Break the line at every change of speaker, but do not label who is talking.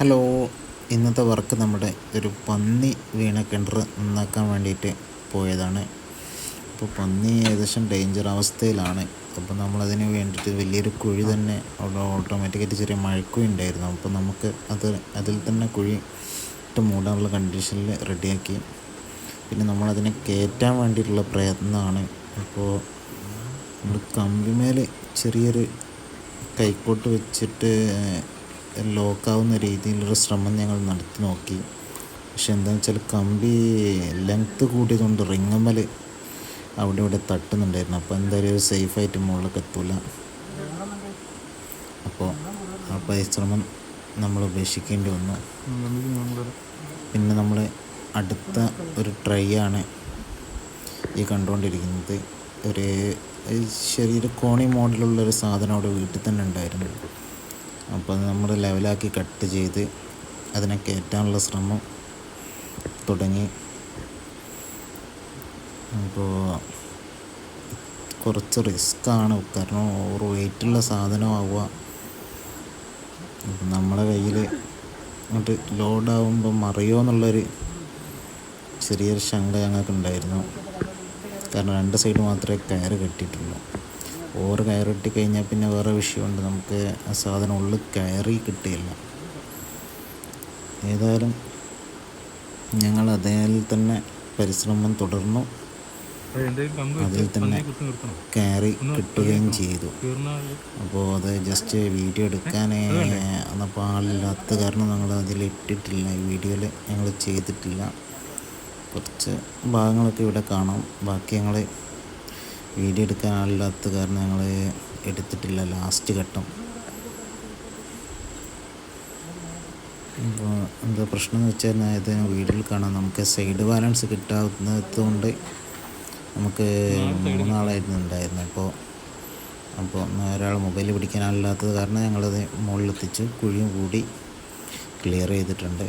Hello. ഇന്നത്തെ work നമ്മുടെ ഒരു പന്നി വീണ കിണർ നന്നാക്കാൻ വേണ്ടിയിട്ട് പോയതാണ്. അപ്പോൾ പന്നി ഏകദേശം ഡേഞ്ചർ അവസ്ഥയിലാണ്. അപ്പോൾ നമ്മളതിന് വേണ്ടിയിട്ട് വലിയൊരു കുഴി തന്നെ അവിടെ ഓട്ടോമാറ്റിക്കായിട്ട് ചെറിയ മഴക്കുഴി ഉണ്ടായിരുന്നു. അപ്പോൾ നമുക്ക് അത് അതിൽ തന്നെ കുഴി ഇട്ട് മൂടാനുള്ള കണ്ടീഷനിൽ റെഡിയാക്കി പിന്നെ നമ്മളതിനെ കയറ്റാൻ വേണ്ടിയിട്ടുള്ള പ്രയത്നമാണ്. അപ്പോൾ നമ്മൾ കമ്പിമേൽ ചെറിയൊരു കൈക്കോട്ട് വെച്ചിട്ട് ലോക്കാവുന്ന രീതിയിലൊരു ശ്രമം ഞങ്ങൾ നടത്തി നോക്കി പക്ഷെ എന്താണെന്ന് വെച്ചാൽ കമ്പി ലെങ്ത്ത് കൂടിയതുകൊണ്ട് റിങ്ങമ്മൽ അവിടെ ഇവിടെ തട്ടുന്നുണ്ടായിരുന്നു. അപ്പോൾ എന്തായാലും സേഫായിട്ട് മുകളിലൊക്കെ എത്തൂല. അപ്പോൾ ആ പരിശ്രമം നമ്മൾ ഉപേക്ഷിക്കേണ്ടി വന്നു. പിന്നെ നമ്മൾ അടുത്ത ഒരു ട്രൈ ആണ് ഈ കണ്ടുകൊണ്ടിരിക്കുന്നത്. ഒരു ചെറിയൊരു കോണി മോഡലുള്ളൊരു സാധനം അവിടെ വീട്ടിൽ തന്നെ ഉണ്ടായിരുന്നു. അപ്പോൾ അത് നമ്മൾ ലെവലാക്കി കട്ട് ചെയ്ത് അതിനെ കയറ്റാനുള്ള ശ്രമം തുടങ്ങി. അപ്പോൾ കുറച്ച് റിസ്ക്കാണ് കാരണം ഓവർ വെയിറ്റുള്ള സാധനമാവുക നമ്മളെ കയ്യിൽ അങ്ങോട്ട് ലോഡാവുമ്പോൾ മറിയോ എന്നുള്ളൊരു ചെറിയൊരു ശങ്ക ഞങ്ങൾക്ക് ഉണ്ടായിരുന്നു കാരണം രണ്ട് സൈഡ് മാത്രമേ കയറ് കെട്ടിയിട്ടുള്ളൂ. ഓവർ കയറിട്ട് കഴിഞ്ഞാൽ പിന്നെ വേറെ വിഷയമുണ്ട്. നമുക്ക് ആ സാധനം ഉള്ളിൽ കയറി കിട്ടിയില്ല. ഏതായാലും ഞങ്ങൾ അതിൽ തന്നെ പരിശ്രമം തുടർന്നു. അതിൽ തന്നെ കയറി കിട്ടുകയും ചെയ്തു. അപ്പോൾ അത് ജസ്റ്റ് വീഡിയോ എടുക്കാൻ അന്നപ്പോൾ ആളില്ലാത്ത കാരണം ഞങ്ങൾ അതിൽ ഇട്ടിട്ടില്ല. ഈ വീഡിയോയിൽ ഞങ്ങൾ ചെയ്തിട്ടില്ല. കുറച്ച് ഭാഗങ്ങളൊക്കെ ഇവിടെ കാണാം. ബാക്കി ഞങ്ങൾ വീഡിയോ എടുക്കാൻ ആളില്ലാത്ത കാരണം ഞങ്ങൾ എടുത്തിട്ടില്ല ലാസ്റ്റ് ഘട്ടം. അപ്പോൾ എന്താ പ്രശ്നം എന്ന് വെച്ചാൽ ഇത് വീഡിയോയിൽ കാണാം. നമുക്ക് സൈഡ് ബാലൻസ് കിട്ടാവുന്നതുകൊണ്ട് നമുക്ക് മൂന്നാളായിരുന്നു ഉണ്ടായിരുന്നത് അപ്പോൾ അപ്പോൾ ഒരാൾ മൊബൈൽ പിടിക്കാനല്ലാത്തത് കാരണം ഞങ്ങളത് മുകളിലെത്തിച്ച് കുഴിയും കൂടി ക്ലിയർ ചെയ്തിട്ടുണ്ട്.